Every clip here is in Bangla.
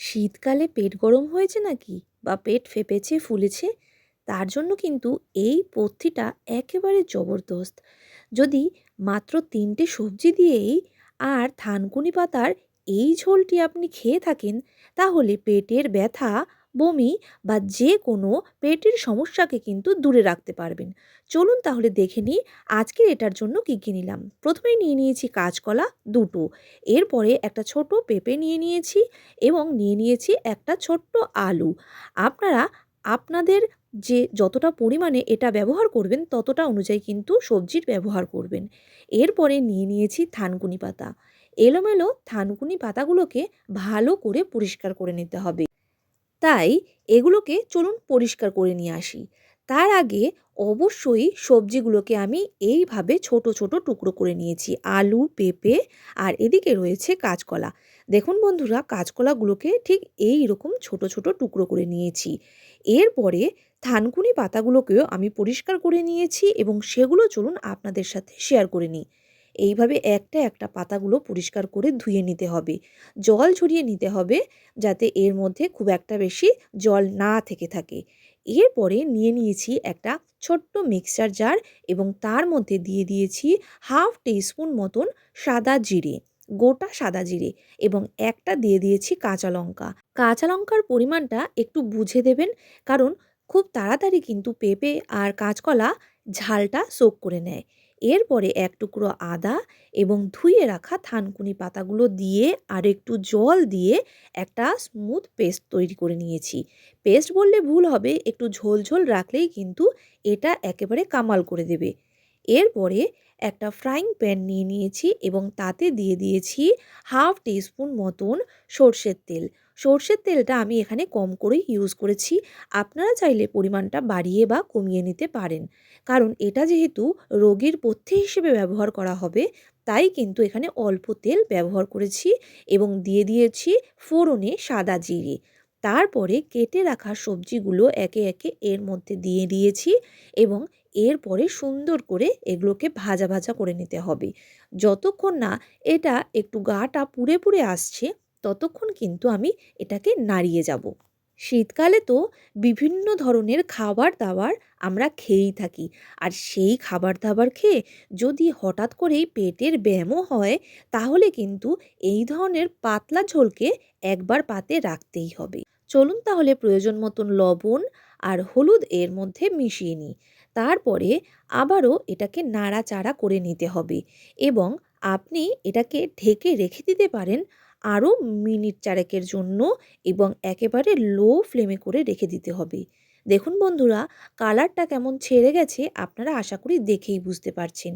শীতকালে পেট গরম হয়েছে নাকি বা পেট ফেপেছে, ফুলেছে? তার জন্য কিন্তু এই পথ্যিটা একেবারে জবরদস্ত। যদি মাত্র তিনটে সবজি দিয়েই আর থানকুনি পাতার এই ঝোলটি আপনি খেয়ে থাকেন, তাহলে পেটের ব্যথা বমি বা যে কোনো পেটের সমস্যাকে কিন্তু দূরে রাখতে পারবেন। চলুন তাহলে দেখে নিই আজকের এটার জন্য কী কী নিলাম। প্রথমেই নিয়ে নিয়েছি কাঁচকলা দুটো। এরপরে একটা ছোট পেঁপে নিয়ে নিয়েছি এবং নিয়ে নিয়েছি একটা ছোট্ট আলু। আপনারা, আপনাদের যে যতটা পরিমাণে এটা ব্যবহার করবেন ততটা অনুযায়ী কিন্তু সবজির ব্যবহার করবেন। এরপরে নিয়ে নিয়েছি থানকুনি পাতা। এলোমেলো থানকুনি পাতাগুলোকে ভালো করে পরিষ্কার করে নিতে হবে। তাই এগুলোকে চলুন পরিষ্কার করে নিয়ে আসি। তার আগে অবশ্যই সবজিগুলোকে আমি এইভাবে ছোট ছোট টুকরো করে নিয়েছি। আলু, পেঁপে আর এদিকে রয়েছে কাঁচকলা। দেখুন বন্ধুরা, কাঁচকলাগুলোকে ঠিক এই রকম ছোট ছোট টুকরো করে নিয়েছি। এরপরে থানকুনি পাতাগুলোকেও আমি পরিষ্কার করে নিয়েছি এবং সেগুলো চলুন আপনাদের সাথে শেয়ার করে নিই। এইভাবে একটা একটা পাতাগুলো পরিষ্কার করে ধুয়ে নিতে হবে। জল ঝরিয়ে নিতে হবে যাতে এর মধ্যে খুব একটা বেশি জল না থেকে থাকে। এরপরে নিয়ে নিয়েছি একটা ছোট্ট মিক্সচার জার এবং তার মধ্যে দিয়ে দিয়েছি হাফ টিস্পুন মতন সাদা জিরে, গোটা সাদা জিরে এবং একটা দিয়ে দিয়েছি কাঁচা লঙ্কা। কাঁচা লঙ্কার পরিমাণটা একটু বুঝে দেবেন কারণ খুব তাড়াতাড়ি কিন্তু পেঁপে আর কাঁচকলা ঝালটা সোক করে নেয়। এরপরে এক টুকরো আদা এবং ধুয়ে রাখা থানকুনি পাতাগুলো দিয়ে আর একটু জল দিয়ে একটা স্মুথ পেস্ট তৈরি করে নিয়েছি। পেস্ট বললে ভুল হবে, একটু ঝোল ঝোল রাখলেই কিন্তু এটা একেবারে কামাল করে দেবে। এরপরে একটা ফ্রাইং প্যান নিয়ে নিয়েছি এবং তাতে দিয়ে দিয়েছি হাফ টিস্পুন মতন সর্ষের তেল। সর্ষের তেলটা আমি এখানে কম করেই ইউজ করেছি। আপনারা চাইলে পরিমাণটা বাড়িয়ে বা কমিয়ে নিতে পারেন। কারণ এটা যেহেতু রোগীর পথ্যে হিসেবে ব্যবহার করা হবে, তাই কিন্তু এখানে অল্প তেল ব্যবহার করেছি এবং দিয়ে দিয়েছি ফোড়নে সাদা জিরে। তারপরে কেটে রাখা সবজিগুলো একে একে এর মধ্যে দিয়ে দিয়েছি এবং এরপরে সুন্দর করে এগুলোকে ভাজা ভাজা করে নিতে হবে। যতক্ষণ না এটা একটু গাটা পুড়ে পুড়ে আসছে ততক্ষণ কিন্তু আমি এটাকে নাড়িয়ে যাব। শীতকালে তো বিভিন্ন ধরনের খাবার দাবার আমরা খেয়েই থাকি। আর সেই খাবার দাবার খেয়ে যদি হঠাৎ করেই পেটের ব্যায়ামও হয়, তাহলে কিন্তু এই ধরনের পাতলা ঝোলকে একবার পাতে রাখতেই হবে। চলুন তাহলে প্রয়োজন মতন লবণ আর হলুদ এর মধ্যে মিশিয়ে নিই। তারপরে আবারও এটাকে নাড়াচাড়া করে নিতে হবে এবং আপনি এটাকে ঢেকে রেখে দিতে পারেন আরও মিনিট চারেকের জন্য এবং একেবারে লো ফ্লেমে করে রেখে দিতে হবে। দেখুন বন্ধুরা, কালারটা কেমন ছেড়ে গেছে আপনারা আশা করি দেখেই বুঝতে পারছেন।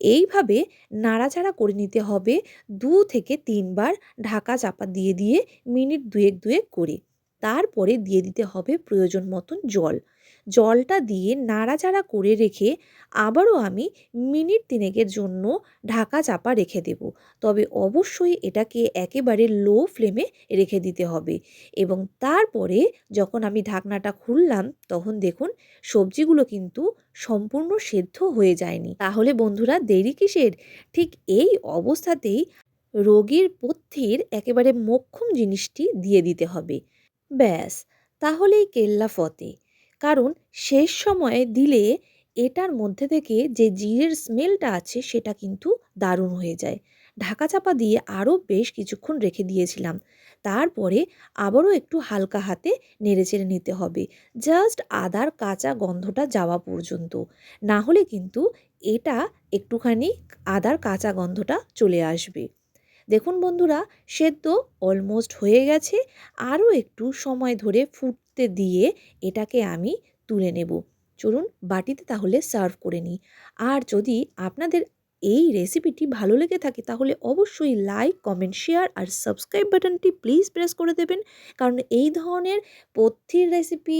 এইভাবে নাড়াচাড়া করে নিতে হবে দু থেকে তিনবার ঢাকা চাপা দিয়ে দিয়ে মিনিট দুয়েক দুয়েক করে। তারপরে দিয়ে দিতে হবে প্রয়োজন মতন জল। জলটা দিয়ে নাড়াচাড়া করে রেখে আবারও আমি মিনিট তিনেকের জন্য ঢাকা চাপা রেখে দেব। তবে অবশ্যই এটাকে একেবারে লো ফ্লেমে রেখে দিতে হবে এবং তারপরে যখন আমি ঢাকনাটা খুললাম তখন দেখুন সবজিগুলো কিন্তু সম্পূর্ণ সেদ্ধ হয়ে যায়নি। তাহলে বন্ধুরা দেরি কিসের? ঠিক এই অবস্থাতেই রোগীর পথ্যের একেবারে মোক্ষম জিনিসটি দিয়ে দিতে হবে। ব্যাস, তাহলেই কেল্লা ফতে। কারণ শেষ সময়ে দিলে এটার মধ্যে থেকে যে জিরের স্মেলটা আছে সেটা কিন্তু দারুণ হয়ে যায়। ঢাকা চাপা দিয়ে আরও বেশ কিছুক্ষণ রেখে দিয়েছিলাম। তারপরে আবারও একটু হালকা হাতে নেড়েচেড়ে নিতে হবে। জাস্ট আদার কাঁচা গন্ধটা যাওয়া পর্যন্ত। না হলে কিন্তু এটা একটুখানি আদার কাঁচা গন্ধটা চলে আসবে। দেখুন বন্ধুরা, সেদ্ধ অলমোস্ট হয়ে গেছে। আরও একটু সময় ধরে ফুটতে দিয়ে এটাকে আমি তুলে নেব। চলুন বাটিতে তাহলে সার্ভ করে নিই। আর যদি আপনাদের এই রেসিপিটি ভালো লেগে থাকে, তাহলে অবশ্যই লাইক কমেন্ট শেয়ার আর সাবস্ক্রাইব বাটনটি প্লিজ প্রেস করে দেবেন। কারণ এই ধরনের পথ্যির রেসিপি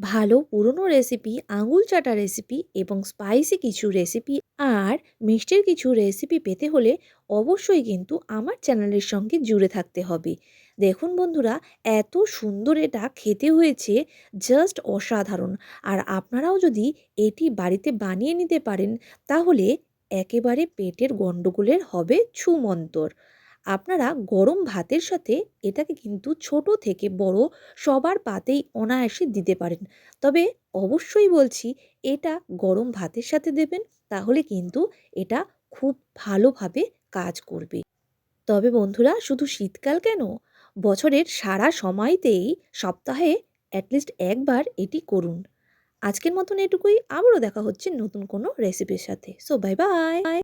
ভালো পুরনো রেসিপি আঙুল চাটা রেসিপি এবং স্পাইসি কিছু রেসিপি আর মিষ্টির কিছু রেসিপি পেতে হলে অবশ্যই কিন্তু আমার চ্যানেলের সঙ্গে জুড়ে থাকতে হবে। দেখুন বন্ধুরা, এত সুন্দর এটা খেতে হয়েছে জাস্ট অসাধারণ। আর আপনারাও যদি এটি বাড়িতে বানিয়ে নিতে পারেন, তাহলে একেবারে পেটের গণ্ডগোলের হবে ছুমন্তর। আপনারা গরম ভাতের সাথে এটাকে কিন্তু ছোট থেকে বড় সবার পাতেই অনায়াসে দিতে পারেন। তবে অবশ্যই বলছি, এটা গরম ভাতের সাথে দেবেন, তাহলে কিন্তু এটা খুব ভালোভাবে কাজ করবে। তবে বন্ধুরা, শুধু শীতকাল কেন? বছরের সারা সময়তেই সপ্তাহে অ্যাটলিস্ট একবার এটি করুন। আজকের মতন এটুকুই, আবারও দেখা হচ্ছে নতুন কোনো রেসিপির সাথে। So, bye bye!